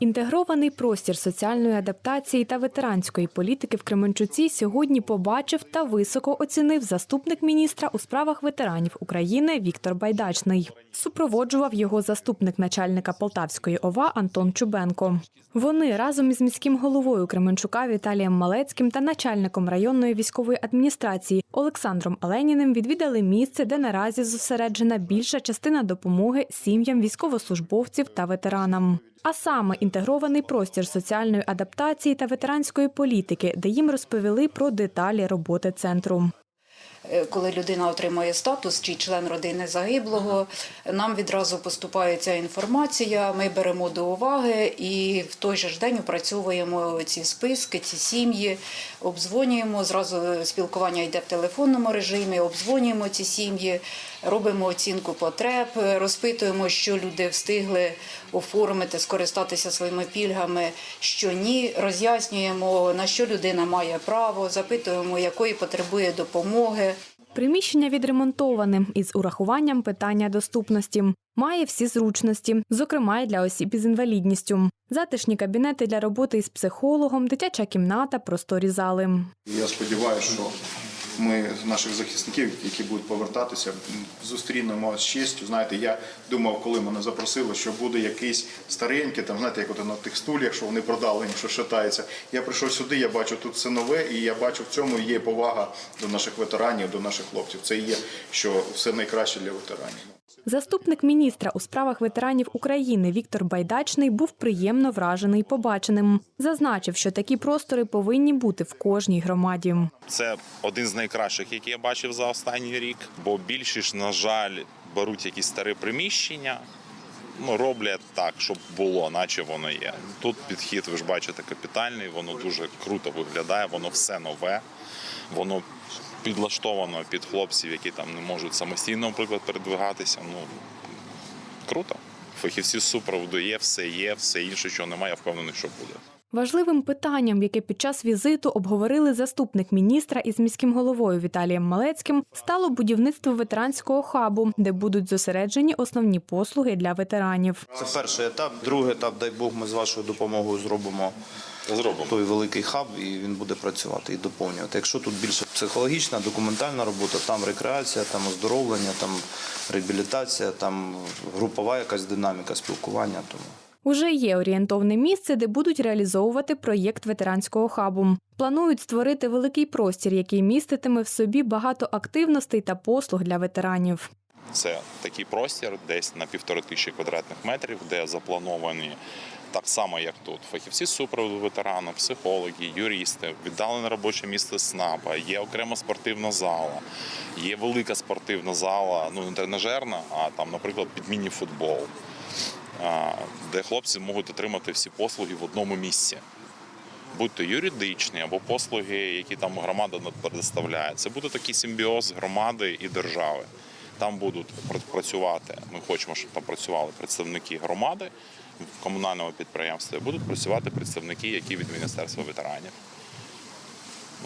Інтегрований простір соціальної адаптації та ветеранської політики в Кременчуці сьогодні побачив та високо оцінив заступник міністра у справах ветеранів України Віктор Байдачний. Супроводжував його заступник начальника Полтавської ОВА Антон Чубенко. Вони разом із міським головою Кременчука Віталієм Малецьким та начальником районної військової адміністрації Олександром Аленіним відвідали місце, де наразі зосереджена більша частина допомоги сім'ям військовослужбовців та ветеранам. А саме інтегрований простір соціальної адаптації та ветеранської політики, де їм розповіли про деталі роботи центру. Е, Коли людина отримує статус чи член родини загиблого, нам відразу поступає ця інформація. Ми беремо до уваги і в той же ж день опрацьовуємо ці списки, ці сім'ї, обдзвонюємо. Зразу спілкування йде в телефонному режимі, обдзвонюємо ці сім'ї, робимо оцінку потреб, розпитуємо, що люди встигли оформити, скористатися своїми пільгами, що ні. Роз'яснюємо на що людина має право, запитуємо, якої потребує допомоги. Приміщення відремонтоване із урахуванням питання доступності. Має всі зручності, зокрема й для осіб із інвалідністю. Затишні кабінети для роботи із психологом, дитяча кімната, просторі зали. Я сподіваюся, що ми наших захисників, які будуть повертатися, зустрінемо з честю. Знаєте, я думав, коли мене запросили, що буде якийсь старенький, там знаєте, як от на тих стульях, що вони продали, що шатається. Я прийшов сюди, я бачу тут все нове, і я бачу в цьому є повага до наших ветеранів, до наших хлопців. Це і є, що все найкраще для ветеранів. Заступник міністра у справах ветеранів України Віктор Байдачний був приємно вражений побаченим. Зазначив, що такі простори повинні бути в кожній громаді. Це один з найкращих, які я бачив за останній рік. Бо більшість, на жаль, беруть якісь старі приміщення. Ну, роблять так, щоб було, наче воно є. Тут підхід, ви ж бачите, капітальний, воно дуже круто виглядає, воно все нове, воно підлаштовано під хлопців, які там не можуть самостійно, наприклад, передвигатися. Ну круто. Фахівці супроводу є, все є, все інше, що немає, я впевнений, що буде. Важливим питанням, яке під час візиту обговорили заступник міністра із міським головою Віталієм Малецьким, стало будівництво ветеранського хабу, де будуть зосереджені основні послуги для ветеранів. Це перший етап. Другий етап, дай Бог, ми з вашою допомогою зробимо Зробимо. той великий хаб, і він буде працювати і доповнювати. Якщо тут більше психологічна, документальна робота, там рекреація, там оздоровлення, там реабілітація, там групова якась динаміка спілкування. Тому. Уже є орієнтовне місце, де будуть реалізовувати проєкт ветеранського хабу. Планують створити великий простір, який міститиме в собі багато активностей та послуг для ветеранів. Це такий простір, десь на півтори тисячі квадратних метрів, де заплановані так само, як тут. Фахівці супроводу ветерана, психологи, юристи, віддалене робоче місце СНАПа, є окрема спортивна зала, є велика спортивна зала, ну не тренажерна, а там, наприклад, під міні-футбол, а, де хлопці можуть отримати всі послуги в одному місці. Будь то юридичні або послуги, які там громада предоставляє. Це буде такий симбіоз громади і держави. Там будуть працювати. Ми хочемо, щоб там працювали представники громади в комунальному підприємстві. Будуть працювати представники, які від міністерства ветеранів.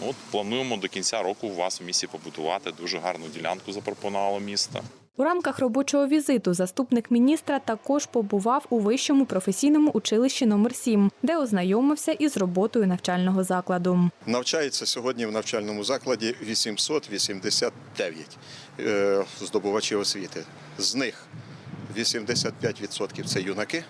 Ну, От плануємо до кінця року у вас в місті побудувати дуже гарну ділянку. Запропонувало місто. У рамках робочого візиту заступник міністра також побував у вищому професійному училищі номер 7 де ознайомився із роботою навчального закладу. Навчається сьогодні в навчальному закладі 889 е, здобувачів освіти. З них 85% це юнаки,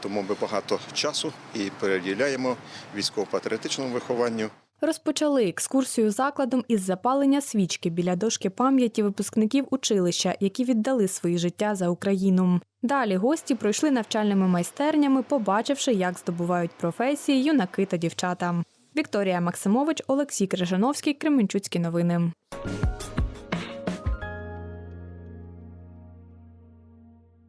тому ми багато часу і переділяємо військово-патріотичному вихованню. Розпочали екскурсію закладом із запалення свічки біля дошки пам'яті випускників училища, які віддали свої життя за Україну. Далі гості пройшли навчальними майстернями, побачивши, як здобувають професії юнаки та дівчата. Вікторія Максимович, Олексій Крижановський, Кременчуцькі новини.